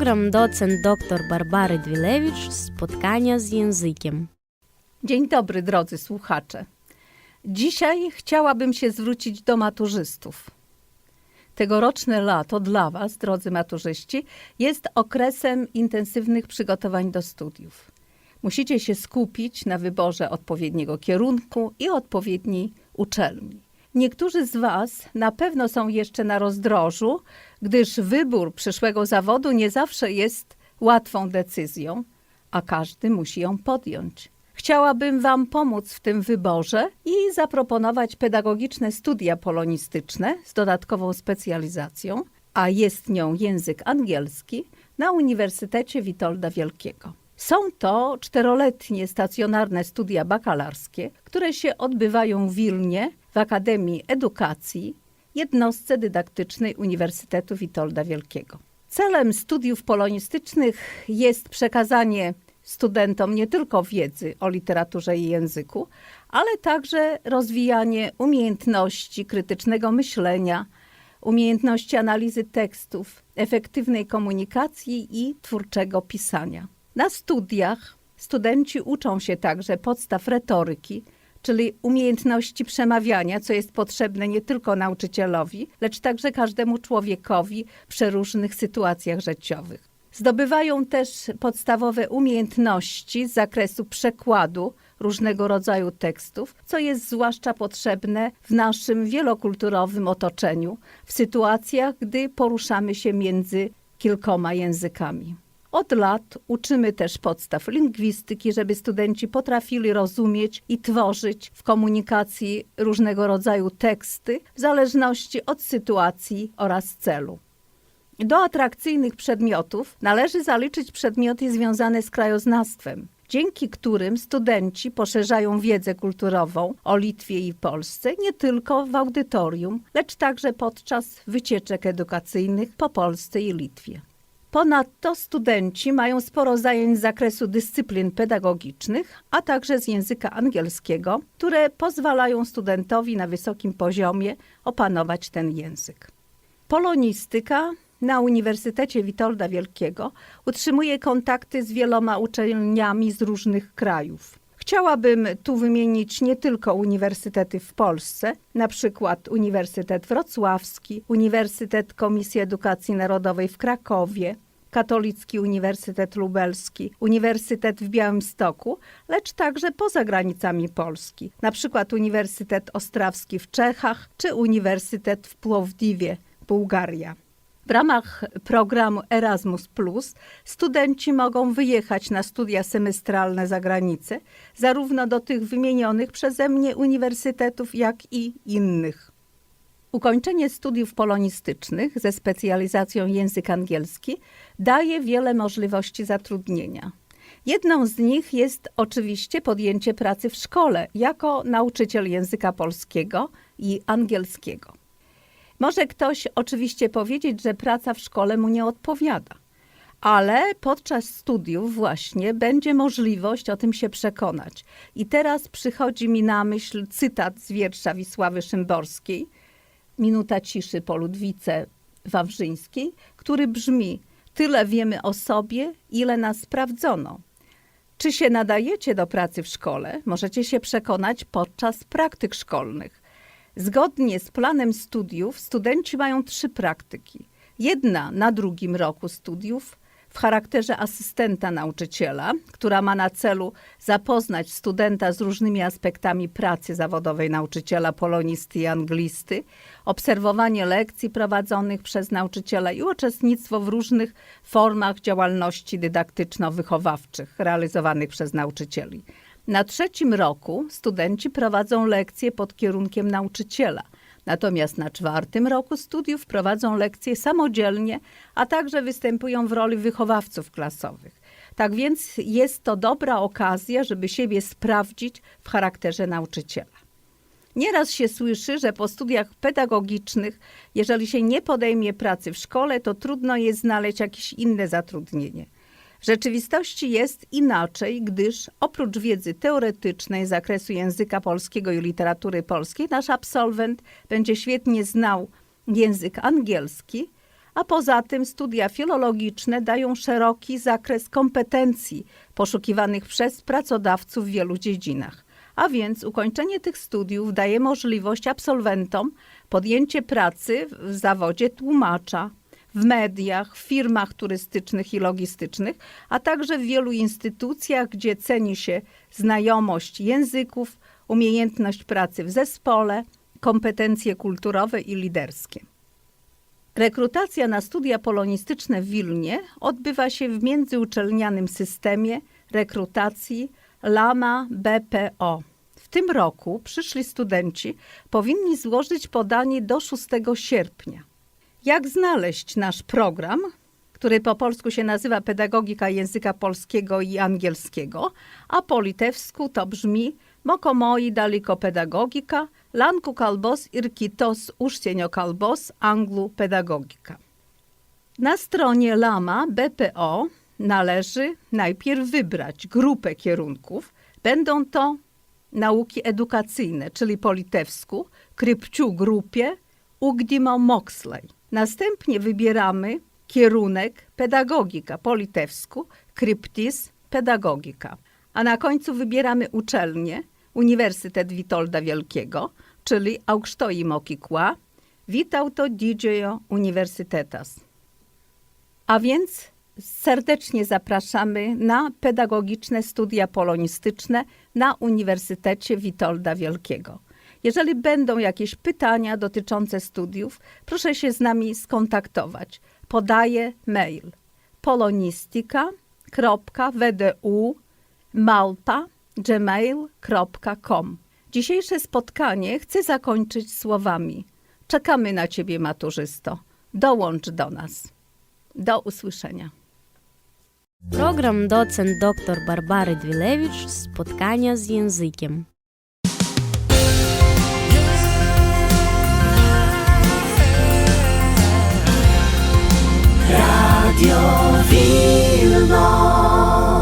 Program docent dr Barbary Dwilewicz Spotkania z językiem. Dzień dobry, drodzy słuchacze. Dzisiaj chciałabym się zwrócić do maturzystów. Tegoroczne lato dla Was, drodzy maturzyści, jest okresem intensywnych przygotowań do studiów. Musicie się skupić na wyborze odpowiedniego kierunku i odpowiedniej uczelni. Niektórzy z Was na pewno są jeszcze na rozdrożu, gdyż wybór przyszłego zawodu nie zawsze jest łatwą decyzją, a każdy musi ją podjąć. Chciałabym Wam pomóc w tym wyborze i zaproponować pedagogiczne studia polonistyczne z dodatkową specjalizacją, a jest nią język angielski, na Uniwersytecie Witolda Wielkiego. Są to czteroletnie stacjonarne studia bakalarskie, które się odbywają w Wilnie w Akademii Edukacji, jednostce dydaktycznej Uniwersytetu Witolda Wielkiego. Celem studiów polonistycznych jest przekazanie studentom nie tylko wiedzy o literaturze i języku, ale także rozwijanie umiejętności krytycznego myślenia, umiejętności analizy tekstów, efektywnej komunikacji i twórczego pisania. Na studiach studenci uczą się także podstaw retoryki, czyli umiejętności przemawiania, co jest potrzebne nie tylko nauczycielowi, lecz także każdemu człowiekowi w przeróżnych sytuacjach życiowych. Zdobywają też podstawowe umiejętności z zakresu przekładu różnego rodzaju tekstów, co jest zwłaszcza potrzebne w naszym wielokulturowym otoczeniu, w sytuacjach, gdy poruszamy się między kilkoma językami. Od lat uczymy też podstaw lingwistyki, żeby studenci potrafili rozumieć i tworzyć w komunikacji różnego rodzaju teksty w zależności od sytuacji oraz celu. Do atrakcyjnych przedmiotów należy zaliczyć przedmioty związane z krajoznawstwem, dzięki którym studenci poszerzają wiedzę kulturową o Litwie i Polsce nie tylko w audytorium, lecz także podczas wycieczek edukacyjnych po Polsce i Litwie. Ponadto studenci mają sporo zajęć z zakresu dyscyplin pedagogicznych, a także z języka angielskiego, które pozwalają studentowi na wysokim poziomie opanować ten język. Polonistyka na Uniwersytecie Witolda Wielkiego utrzymuje kontakty z wieloma uczelniami z różnych krajów. Chciałabym tu wymienić nie tylko uniwersytety w Polsce, na przykład Uniwersytet Wrocławski, Uniwersytet Komisji Edukacji Narodowej w Krakowie, Katolicki Uniwersytet Lubelski, Uniwersytet w Białymstoku, lecz także poza granicami Polski, na przykład Uniwersytet Ostrawski w Czechach czy Uniwersytet w Płowdiwie, Bułgaria. W ramach programu Erasmus studenci mogą wyjechać na studia semestralne za granicę, zarówno do tych wymienionych przeze mnie uniwersytetów, jak i innych. Ukończenie studiów polonistycznych ze specjalizacją język angielski daje wiele możliwości zatrudnienia. Jedną z nich jest oczywiście podjęcie pracy w szkole jako nauczyciel języka polskiego i angielskiego. Może ktoś oczywiście powiedzieć, że praca w szkole mu nie odpowiada, ale podczas studiów właśnie będzie możliwość o tym się przekonać. I teraz przychodzi mi na myśl cytat z wiersza Wisławy Szymborskiej, Minuta ciszy po Ludwice Wawrzyńskiej, który brzmi: Tyle wiemy o sobie, ile nas sprawdzono. Czy się nadajecie do pracy w szkole? Możecie się przekonać podczas praktyk szkolnych. Zgodnie z planem studiów studenci mają trzy praktyki. Jedna na drugim roku studiów w charakterze asystenta nauczyciela, która ma na celu zapoznać studenta z różnymi aspektami pracy zawodowej nauczyciela polonisty i anglisty, obserwowanie lekcji prowadzonych przez nauczyciela i uczestnictwo w różnych formach działalności dydaktyczno-wychowawczych realizowanych przez nauczycieli. Na trzecim roku studenci prowadzą lekcje pod kierunkiem nauczyciela. Natomiast na czwartym roku studiów prowadzą lekcje samodzielnie, a także występują w roli wychowawców klasowych. Tak więc jest to dobra okazja, żeby siebie sprawdzić w charakterze nauczyciela. Nieraz się słyszy, że po studiach pedagogicznych, jeżeli się nie podejmie pracy w szkole, to trudno jest znaleźć jakieś inne zatrudnienie. W rzeczywistości jest inaczej, gdyż oprócz wiedzy teoretycznej z zakresu języka polskiego i literatury polskiej, nasz absolwent będzie świetnie znał język angielski, A poza tym studia filologiczne dają szeroki zakres kompetencji poszukiwanych przez pracodawców w wielu dziedzinach. A więc ukończenie tych studiów daje możliwość absolwentom podjęcie pracy w zawodzie tłumacza, w mediach, w firmach turystycznych i logistycznych, a także w wielu instytucjach, gdzie ceni się znajomość języków, umiejętność pracy w zespole, kompetencje kulturowe i liderskie. Rekrutacja na studia polonistyczne w Wilnie odbywa się w międzyuczelnianym systemie rekrutacji LAMA BPO. W tym roku przyszli studenci powinni złożyć podanie do 6 sierpnia. Jak znaleźć nasz program, który po polsku się nazywa Pedagogika Języka Polskiego i Angielskiego, a po litewsku to brzmi Mokomoi daliko pedagogika, lanku kalbos ir kitos užsienio kalbos anglų pedagogika. Na stronie LAMA BPO należy najpierw wybrać grupę kierunków. Będą to nauki edukacyjne, czyli po litewsku, krypciu grupie ugdymo mokslej. Następnie wybieramy kierunek pedagogika po litewsku, kryptis pedagogika. A na końcu wybieramy uczelnię, Uniwersytet Witolda Wielkiego, czyli Aukštoj Mokykła, Vytauto Didžiojo Universitetas. A więc serdecznie zapraszamy na pedagogiczne studia polonistyczne na Uniwersytecie Witolda Wielkiego. Jeżeli będą jakieś pytania dotyczące studiów, proszę się z nami skontaktować. Podaję mail polonistika.wdu. Dzisiejsze spotkanie chcę zakończyć słowami. Czekamy na Ciebie, maturzysto. Dołącz do nas. Do usłyszenia. Program docent dr Barbary Dwilewicz Spotkania z językiem. Radio Wilno